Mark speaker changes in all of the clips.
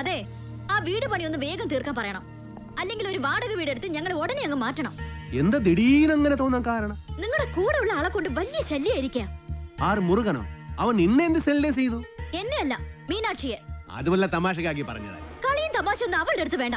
Speaker 1: അതെ ആ വീട് പണി ഒന്ന് വേഗം തീർക്കാൻ പറയണം. അല്ലെങ്കിൽ ഒരു വാടക വീട് വീടെടുത്ത് ഞങ്ങൾ ഉടനെ അങ്ങ് മാറ്റണം.
Speaker 2: എന്താ ദിടീരങ്ങനെ തോന്നാൻ കാരണം?
Speaker 1: നിങ്ങളുടെ കൂടെ ഉള്ള ആളെ കൊണ്ട് വലിയ ശല്യമായിരിക്കാം.
Speaker 2: ആർ മുറുകനോ? അവൻ നിന്നെ എന്ത് സെല്ലേ ചെയ്തു?
Speaker 1: എന്നെ അല്ല മീനാക്ഷിയെ.
Speaker 2: അത് വല്ല തമാശക്കാക്കി പറഞ്ഞതാ.
Speaker 1: കളിയും തമാശ ഒന്നും അവളുടെ അടുത്ത് വേണ്ട.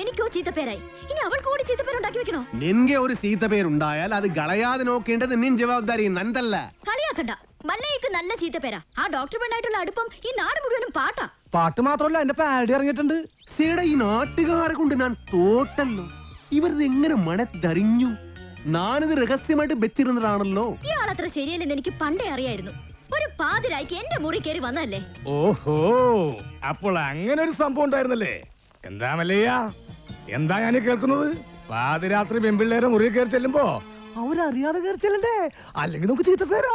Speaker 1: എനിക്കോ ചീത്തപ്പേരായി. ഇനി അവൾ കൂടി ചീത്തപ്പേരുണ്ടാക്കി വെക്കണോ?
Speaker 2: നിൻകെ ഒരു ചീത്തപ്പേരുണ്ടായാൽ അത് കളയാതെ നോക്കേണ്ടത് നിൻ ജവാബ്ദാരി നന്തല്ല
Speaker 1: കളിയാക്കണ്ട. മല്ലയ്ക്ക് നല്ല ചീത്തപ്പേരാ. ആ ഡോക്ടർ പെണ്ണായിട്ടുള്ള അടുപ്പം ഈ നാട് മുഴുവനും പാട്ടാ.
Speaker 3: പാട്ട് മാത്രമല്ല എന്റെ പാരഡി ഇറങ്ങിയിട്ടുണ്ട്.
Speaker 2: സീടെ ഈ നാട്ടുകാരെ കൊണ്ട് ഞാൻ തോട്ടല്ലോ. ഇവരിത് എങ്ങനെ മണത്തറിഞ്ഞു ഞാനിത് രഹസ്യമായിട്ട് വെച്ചിരുന്നതാണല്ലോ.
Speaker 1: ഇയാളത്ര ശരിയല്ലെന്ന് എനിക്ക് പണ്ടേ അറിയായിരുന്നു. ഒരു പാതിരായിക്ക് എന്റെ മുറി കയറി വന്നല്ലേ
Speaker 3: ഓഹോ അപ്പോൾ അങ്ങനെ ഒരു സംഭവം ഉണ്ടായിരുന്നല്ലേ? എന്താ മല്ലയ്യ? എന്താ ഞാൻ കേൾക്കുന്നത്? പാതിരാത്രി പെമ്പിള്ളേരെ മുറി കയറി ചെല്ലുമ്പോ അവരറിയാതെ കയറി ചെല്ലണ്ടേ? അല്ലെങ്കിൽ നമുക്ക് ചീത്ത പേരാ.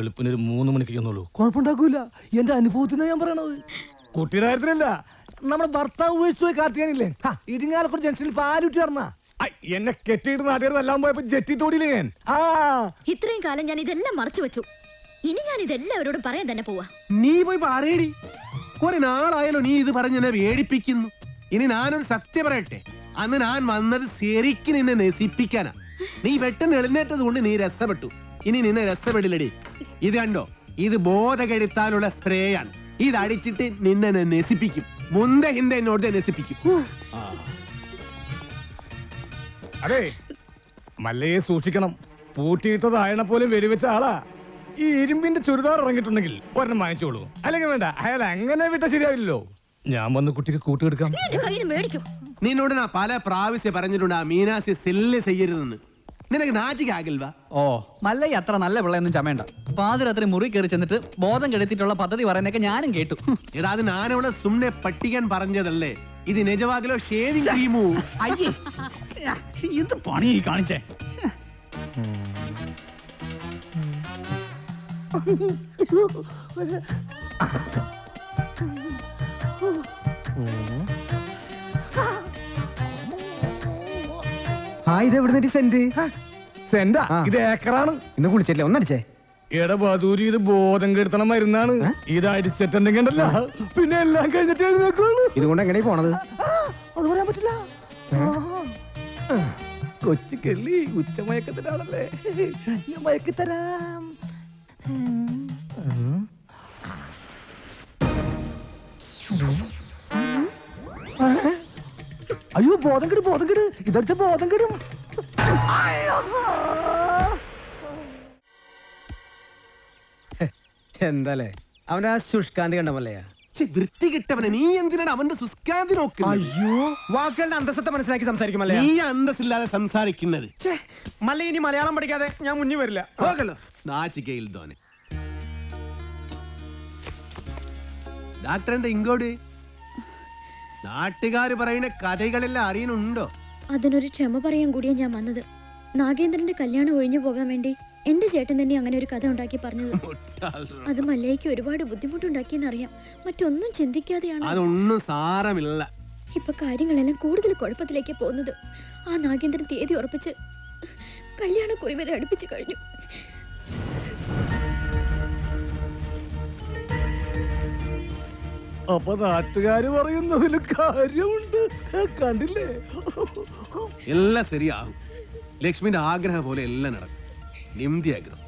Speaker 3: എളുപ്പിനൊരു മൂന്ന് മണിക്ക് ചെന്നുള്ളൂ കുഴപ്പമുണ്ടാക്കൂല. എന്റെ അനുഭവത്തിനാ ഞാൻ പറയണത്. കുട്ടിയുടെ കാര്യത്തിലല്ല. നമ്മുടെ ഭർത്താവ് ഉപേക്ഷിച്ചു പോയി കാർത്തികാനില്ലേ ഇരിങ്ങാലക്കുടി ജംഗ്ഷനിൽ പാലുറ്റി നടന്ന. എന്നെ കെട്ടിയിട്ട് നാട്ടുകാർ എല്ലാം പോയപ്പോ ജെറ്റി തോടിയില്ലേ ഞാൻ? ആ.
Speaker 1: ഇത്രയും കാലം ഞാൻ ഇതെല്ലാം മറച്ചു വെച്ചു. ഇനി ഞാൻ ഇതെല്ലാവരോടും പറയാൻ തന്നെ പോവാ.
Speaker 2: നീ പോയി പറയടി. കുറെ നാളായാലോ നീ ഇത് പറഞ്ഞ് എന്നെ വേടിപ്പിക്കുന്നു. ഇനി ഞാനൊരു സത്യം പറയട്ടെ. അന്ന് ഞാൻ വന്നത് ശരിക്ക് നിന്നെ നശിപ്പിക്കാനാ. നീ പെട്ടെന്ന് എഴുന്നേറ്റത് കൊണ്ട് നീ രസപ്പെട്ടു ഇനി നിന്നെ രസപ്പെടില്ലടി ഇത് കണ്ടോ? ഇത് ബോധകെടുത്താനുള്ള സ്പ്രേ ആണ് ഇത് അടിച്ചിട്ട് നിന്നെ ഞാൻ നശിപ്പിക്കും. മുന്ത ഹിന്ദ എന്നോട് നശിപ്പിക്കും.
Speaker 3: അതെ മല്ലയെ സൂക്ഷിക്കണം. പൂട്ടിയിട്ടതായണ പോലും വെടിവെച്ച ആളാ. ഈ ഇരുമ്പിന്റെ ചുരിദാർ ഇറങ്ങിയിട്ടുണ്ടെങ്കിൽ ഒരെണ്ണം വാങ്ങിച്ചോളൂ. അല്ലെങ്കിൽ വേണ്ട അയാൾ അങ്ങനെ വിട്ട ശരിയാവില്ലല്ലോ. ഞാൻ വന്ന് കുട്ടിക്ക്
Speaker 1: കൂട്ടിയെടുക്കാം
Speaker 2: നിന്നോട് ഞാൻ പല പ്രാവശ്യം പറഞ്ഞിട്ടുണ്ട് ആ മീനാസി സെല്ല് ചെയ്യരുതെന്ന്. നിനക്ക് നാച്ചിക്കാകിൽവാ
Speaker 4: ഓ. മല്ലയ്യ അത്ര നല്ല പിള്ളയൊന്നും ചമയണ്ട. പാതിരാത്രി മുറി കയറി ചെന്നിട്ട് ബോധം കെടുത്തിട്ടുള്ള പദ്ധതി പറയുന്നൊക്കെ ഞാനും കേട്ടു. ഇതാ
Speaker 2: എടാ അത് ഞാനവിടെ സുമ്നെ പട്ടിക്കാൻ പറഞ്ഞതല്ലേ? ഇത് നിജവാകിലോ ഷേവിംഗ് ക്രീമോ
Speaker 4: അയ്യേ. എന്ത് പണി ഈ കാണിച്ചേ?
Speaker 5: ആ ഇത് സെന്റ്?
Speaker 3: സെന്റാ? ഇത് ഏക്കറാണ്.
Speaker 5: ഇന്ന് കുളിച്ചില്ലേ? ഒന്നടിച്ചേ
Speaker 3: എടബാദൂരി ഇത് ബോധം കെടുത്തണ മരുന്നാണ്. ഇത് അടിച്ചിട്ടുണ്ടെങ്കിൽ ഉണ്ടല്ലോ, പിന്നെ എല്ലാം കഴിഞ്ഞിട്ട്
Speaker 5: ഇതുകൊണ്ട് എങ്ങനെ പോണത്?
Speaker 3: അത് പറയാൻ പറ്റില്ല. കൊച്ചു കെള്ളി ഉച്ചമയക്കത്തിലാണല്ലേ ഞാൻ മയക്കിത്തരാം അയ്യോ ബോധം കെട് ബോധം കെട് ഇതടുത്ത് ബോധം കെടും
Speaker 5: എന്താലേ? അവൻ ആ ശുഷ്കാന്തി കണ്ടമല്ലയാ
Speaker 2: വൃത്തി കിട്ടവനെ നീ എന്തിനാണ് അവന്റെ സുസ്കാന്തി നോക്കുന്നത്?
Speaker 5: അയ്യോ വാക്കുകളുടെ അന്തസ്സത്തെ മനസ്സിലാക്കി സംസാരിക്കുമല്ലേ
Speaker 2: നീ അന്തസ്സില്ലാതെ സംസാരിക്കുന്നത്.
Speaker 5: മല്ല ഇനി മലയാളം പഠിക്കാതെ ഞാൻ മുന്നിൽ വരില്ല.
Speaker 2: ഓക്കല്ലോ നാച്ചിക്കയിൽ ധോനെ. ഡാക്ടറിന്റെ ഇങ്ങോട്ട്? നാട്ടുകാര് പറയുന്ന കഥകളെല്ലാം അറിയുന്നുണ്ടോ?
Speaker 6: അതിനൊരു ക്ഷമ പറയാൻ കൂടിയാ ഞാൻ വന്നത്. നാഗേന്ദ്രന്റെ കല്യാണം ഒഴിഞ്ഞു പോകാൻ വേണ്ടി എന്റെ ചേട്ടൻ തന്നെ അങ്ങനെ ഒരു കഥ ഉണ്ടാക്കി പറഞ്ഞത്. അത് മല്ലയ്ക്ക് ഒരുപാട് ബുദ്ധിമുട്ടുണ്ടാക്കിയെന്നറിയാം. മറ്റൊന്നും ചിന്തിക്കാതെയാണ്
Speaker 2: അതൊന്നും സാരമില്ല.
Speaker 6: ഇപ്പൊ കാര്യങ്ങളെല്ലാം കൂടുതൽ കുഴപ്പത്തിലേക്ക് പോകുന്നത്. ആ നാഗേന്ദ്രൻ തീയതി ഉറപ്പിച്ച് കല്യാണക്കുറി വരെ അടുപ്പിച്ചു കഴിഞ്ഞു.
Speaker 3: അപ്പൊ നാട്ടുകാര് പറയുന്നതിൽ കാര്യമുണ്ട്. കണ്ടില്ലേ?
Speaker 2: എല്ലാം ശരിയാകും. ലക്ഷ്മിന്റെ ആഗ്രഹം പോലെ എല്ലാം നടക്കും. നിംതി ആഗ്രഹം.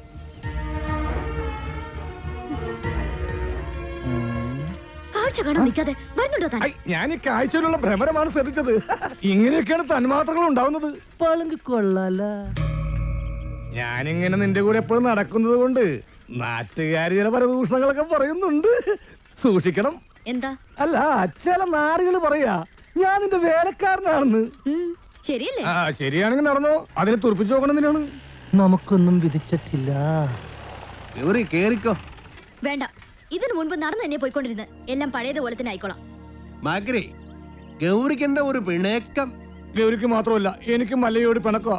Speaker 1: കാഴ്ച കാണാൻ നിൽക്കാതെ വരുന്നുണ്ടോ താൻ?
Speaker 3: ഞാൻ ഈ കാഴ്ചയിലുള്ള ഭ്രമരമാണ് ശ്രദ്ധിച്ചത്. ഇങ്ങനെയൊക്കെയാണ് തന്മാത്രകൾ ഉണ്ടാവുന്നത്. പളുങ്ക് കൊള്ളാല. ഞാനിങ്ങനെ നിന്റെ കൂടെ എപ്പോഴും നടക്കുന്നത് കൊണ്ട് നാട്ടുകാർ ചില പരദൂഷണങ്ങളൊക്കെ പറയുന്നുണ്ട്. സൂക്ഷിക്കണം.
Speaker 1: എന്താ?
Speaker 3: അല്ല ചില നാറുകൾ പറയാ. ഞാൻ നിന്റെ വേലക്കാരനാണെന്ന്.
Speaker 1: ശരിയല്ലേ?
Speaker 3: ആ ശരിയാണെങ്കിൽ നടന്നോ. അതിനെ തുറപ്പിച്ചു നോക്കണമെന്നാണ് നമുക്കൊന്നും വിധിച്ചിട്ടില്ല.
Speaker 2: ഗൗരി കേറിക്കോ.
Speaker 1: വേണ്ട. ഇതിനു മുൻപ് നടന്നു തന്നെ പോയിക്കൊണ്ടിരുന്ന്. എല്ലാം പഴയതുപോലെ തന്നെ ആയിക്കോളാം.
Speaker 2: മകരെ ഗൗരിക്ക് എന്താ ഒരു പിണക്കം?
Speaker 3: ഗൗരിക്ക് മാത്രമല്ല എനിക്ക് മല്ലയോട് പിണക്കുക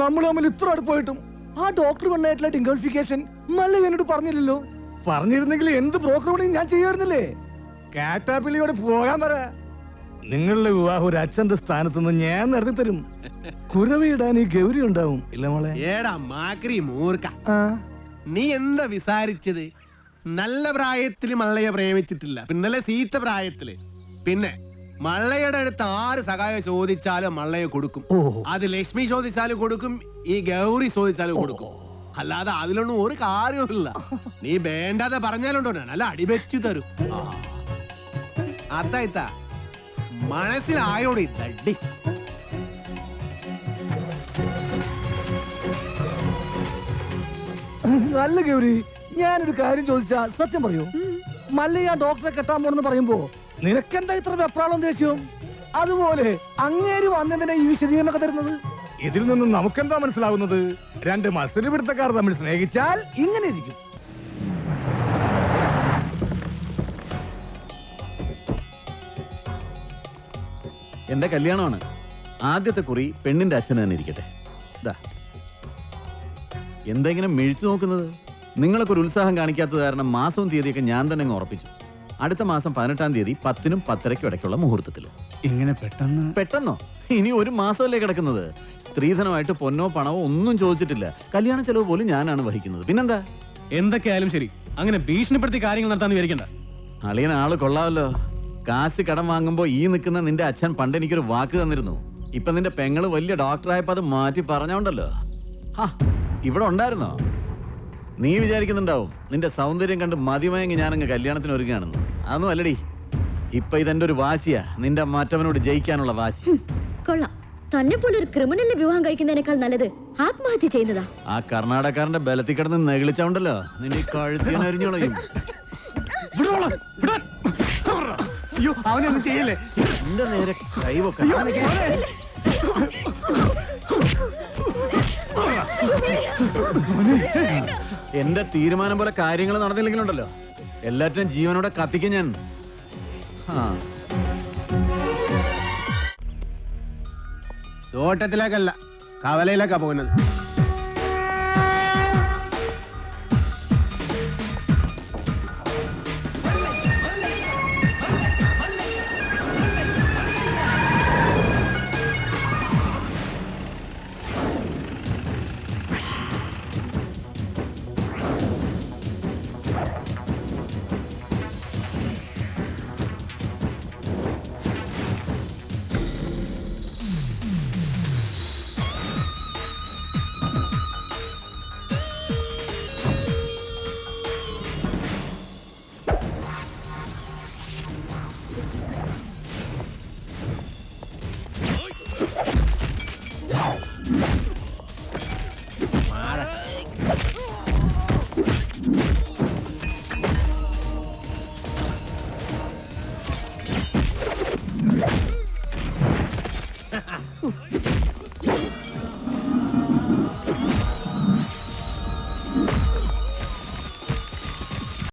Speaker 3: നമ്മൾ തമ്മിൽ ഇത്ര അടുപ്പായിട്ടും ആ ഡോക്ടർ പെണ്ണായിട്ടുള്ള ഡിംഗോളിഫിക്കേഷൻ മല്ല എന്നോട് പറഞ്ഞില്ലല്ലോ. പറഞ്ഞിരുന്നെങ്കിൽ എന്ത് ബ്രോക്കർ പണിയും ഞാൻ ചെയ്യാറുന്നില്ലേ കാറ്റാപ്പിള്ളിയോട് പോകാൻ പറ. നിങ്ങളുടെ വിവാഹം ഒരു അച്ഛന്റെ സ്ഥാനത്ത് നിന്ന് ഞാൻ നടത്തി തരും. കുരവിടാൻ ഈ ഗൗരി ഉണ്ടാവും ഇല്ല മോളെ?
Speaker 2: ഏടാ മാക്രി മൂർക്ക
Speaker 3: ആ.
Speaker 2: നീ എന്താ വിസാരിച്ചത്? നല്ല പ്രായത്തിൽ മള്ളയെ പ്രേമിച്ചിട്ടില്ല. പിന്നല്ലേ സീത്ത പ്രായത്തിൽ. പിന്നെ മള്ളയുടെ അടുത്ത് ആര് സഹായം ചോദിച്ചാലും മള്ളയെ കൊടുക്കും. അത് ലക്ഷ്മി ചോദിച്ചാലും കൊടുക്കും ഈ ഗൗരി ചോദിച്ചാലും കൊടുക്കും. അല്ലാതെ അതിലൊന്നും ഒരു കാര്യമില്ല നീ വേണ്ടാതെ പറഞ്ഞാലുണ്ടോ ഞാൻ? അല്ല അടിവെച്ചു തരും. അതായിത്ത മനസ്സിലായോടി തട്ടി
Speaker 3: നല്ല ഗൗരി ഞാനൊരു കാര്യം ചോദിച്ചാ സത്യം പറയൂ. മല്ലയ്യ ഡോക്ടറെ കെട്ടാൻ പോണെന്ന് പറയുമ്പോ നിനക്കെന്താ ഇത്ര വെപ്രാളം ദേഷ്യം? അതുപോലെ അങ്ങേര് വന്നതിനെ ഈ വിശദീകരണമൊക്കെ തരുന്നത്? ഇതിൽ നിന്നും നമുക്കെന്താ മനസ്സിലാവുന്നത്? രണ്ട് മത്സര പിടുത്തക്കാർ തമ്മിൽ സ്നേഹിച്ചാൽ ഇങ്ങനെ ഇരിക്കും.
Speaker 7: എന്റെ കല്യാണമാണ്. ആദ്യത്തെ കുറി പെണ്ണിന്റെ അച്ഛൻ തന്നെ ഇരിക്കട്ടെ. ദാ. എന്തെങ്കിലും മിഴിച്ചു നോക്കുന്നത്? നിങ്ങളൊക്കെ ഒരു ഉത്സാഹം കാണിക്കാത്തത് കാരണം മാസവും തീയതിയൊക്കെ ഞാൻ തന്നെ അങ്ങ് ഉറപ്പിച്ചു. അടുത്ത മാസം പതിനെട്ടാം തീയതി പത്തിനും പത്തരയ്ക്കും ഇടയ്ക്കുള്ള മുഹൂർത്തത്തിൽ
Speaker 3: ഇങ്ങനെ പെട്ടെന്ന്?
Speaker 7: പെട്ടെന്നോ? ഇനി ഒരു മാസമല്ലേ കിടക്കുന്നത്. സ്ത്രീധനമായിട്ട് പൊന്നോ പണമോ ഒന്നും ചോദിച്ചിട്ടില്ല. കല്യാണ ചെലവ് പോലും ഞാനാണ് വഹിക്കുന്നത്. പിന്നെന്താ?
Speaker 5: എന്തൊക്കെയായാലും ശരി. അങ്ങനെ ഭീഷണിപ്പെടുത്തി കാര്യങ്ങൾ നടത്താന്ന് വിചാരിക്കണ്ട.
Speaker 7: അളിയൻ ആൾ കൊള്ളാമല്ലോ കാശ് കടം വാങ്ങുമ്പോ ഈ നിൽക്കുന്ന നിന്റെ അച്ഛൻ പണ്ട് എനിക്കൊരു വാക്ക് തന്നിരുന്നു. ഇപ്പൊ നിന്റെ പെങ്ങൾ വലിയ ഡോക്ടറായപ്പോ അത് മാറ്റി പറഞ്ഞോണ്ടല്ലോ. ഹാ ഇവിടെ ഉണ്ടായിരുന്നോ? നീ വിചാരിക്കുന്നുണ്ടാവും നിന്റെ സൗന്ദര്യം കണ്ട് മതിമയങ്ങി ഞാനങ്ങ് കല്യാണത്തിന് ഒരുങ്ങാണെന്ന് അതൊന്നും അല്ലടി. ഇപ്പൊ ഇതെന്റെ ഒരു വാശിയാ. നിന്റെ മറ്റവനോട് ജയിക്കാനുള്ള വാശി.
Speaker 1: കൊള്ളാം. തന്നെ പോലൊരു ഒരു ക്രിമിനലിനെ വിവാഹം കഴിക്കുന്നതിനേക്കാൾ നല്ലത് ആത്മഹത്യ ചെയ്യുന്നതാ
Speaker 7: ആ കർണാടകക്കാരന്റെ ബലത്തിൽ കിടന്ന് നെകിളിച്ചോണ്ടല്ലോ നിന്റെ കഴുത്തിന് അരിഞ്ഞോളയും
Speaker 5: അയ്യോ അവനൊന്നും ചെയ്യല്ലേ?
Speaker 7: എന്റെ നേരെ കൈവൊക്കെ. എന്റെ തീരുമാനം പോലെ കാര്യങ്ങൾ നടന്നില്ലെങ്കിലുണ്ടല്ലോ. എല്ലാറ്റിനും ജീവനോടെ കത്തിക്കും ഞാൻ.
Speaker 2: തോട്ടത്തിലേക്കല്ല കവലയിലേക്കാ പോകുന്നത്.